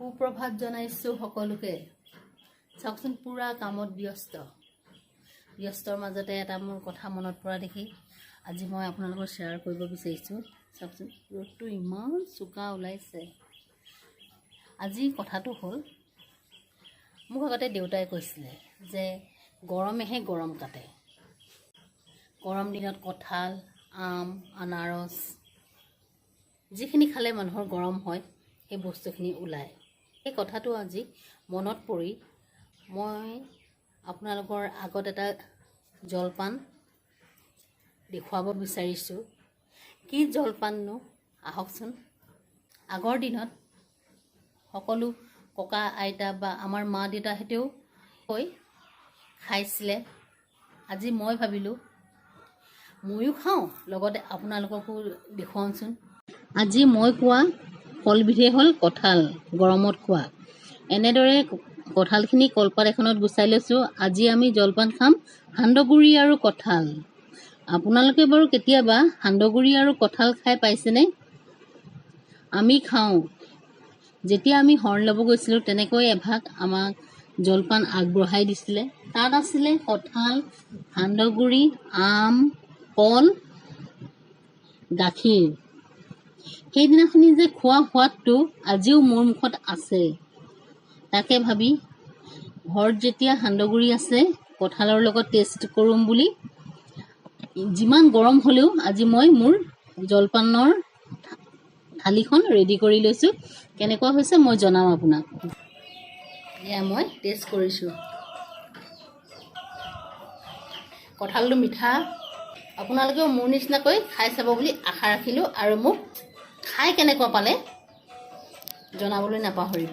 সুপ্ৰভাত জনাইছোঁ সকলোকে। চাওকচোন পূৰা কামত ব্যস্ত। ব্যস্তৰ মাজতে এটা মোৰ কথা মনত পৰা দেখি আজি মই আপোনালোকৰ শ্বেয়াৰ কৰিব বিচাৰিছোঁ। চাওকচোন ৰ'দটো ইমান চোকা ওলাইছে। আজি কথাটো হ'ল মোক আগতে দেউতাই কৈছিলে যে গৰমেহে গৰম কাটে। গৰম দিনত কঁঠাল আম আনাৰস যিখিনি খালে মানুহৰ গৰম হয় সেই বস্তুখিনি ওলায়। সেই কথাটো আজি মনত পৰি মই আপোনালোকৰ আগত এটা জলপান দেখুৱাব বিচাৰিছোঁ। কি জলপাননো? আহকচোন। আগৰ দিনত সকলো ককা আইতা বা আমাৰ মা দেউতাহঁতেও কৈ খাইছিলে। আজি মই ভাবিলোঁ ময়ো খাওঁ লগতে আপোনালোককো দেখুৱাওঁচোন। আজি মই কোৱা ফলবিধেই হ'ল কঁঠাল গৰমত খোৱা। এনেদৰে কঁঠালখিনি কলপাত এখনত গুচাই লৈছোঁ। আজি আমি জলপান খাম সান্দহগুড়ি আৰু কঁঠাল। আপোনালোকে বাৰু কেতিয়াবা সান্দহগুড়ি আৰু কঁঠাল খাই পাইছেনে? আমি খাওঁ। যেতিয়া আমি হৰ্ণ ল'ব গৈছিলোঁ তেনেকৈ এভাগ আমাক জলপান আগবঢ়াই দিছিলে। তাত আছিলে কঁঠাল সান্দহগুড়ি আম কল গাখীৰ। সেইদিনাখনি যে খোৱা সোৱাদটো আজিও মোৰ মুখত আছে। তাকে ভাবি ঘৰত যেতিয়া সান্দহগুড়ি আছে কঁঠালৰ লগত টেষ্ট কৰোঁ বুলি যিমান গৰম হ'লেও আজি মই মোৰ জলপানৰ থালিখন ৰেডি কৰি লৈছোঁ। কেনেকুৱা হৈছে মই জনাম আপোনাক। এয়া মই টেষ্ট কৰিছোঁ। কঁঠালটো মিঠা। আপোনালোকেও মোৰ নিচিনাকৈ খাই চাব বুলি আশা ৰাখিলোঁ আৰু মোক খাই কেনেকুৱা পালে জনাবলৈ নাপাহৰিব।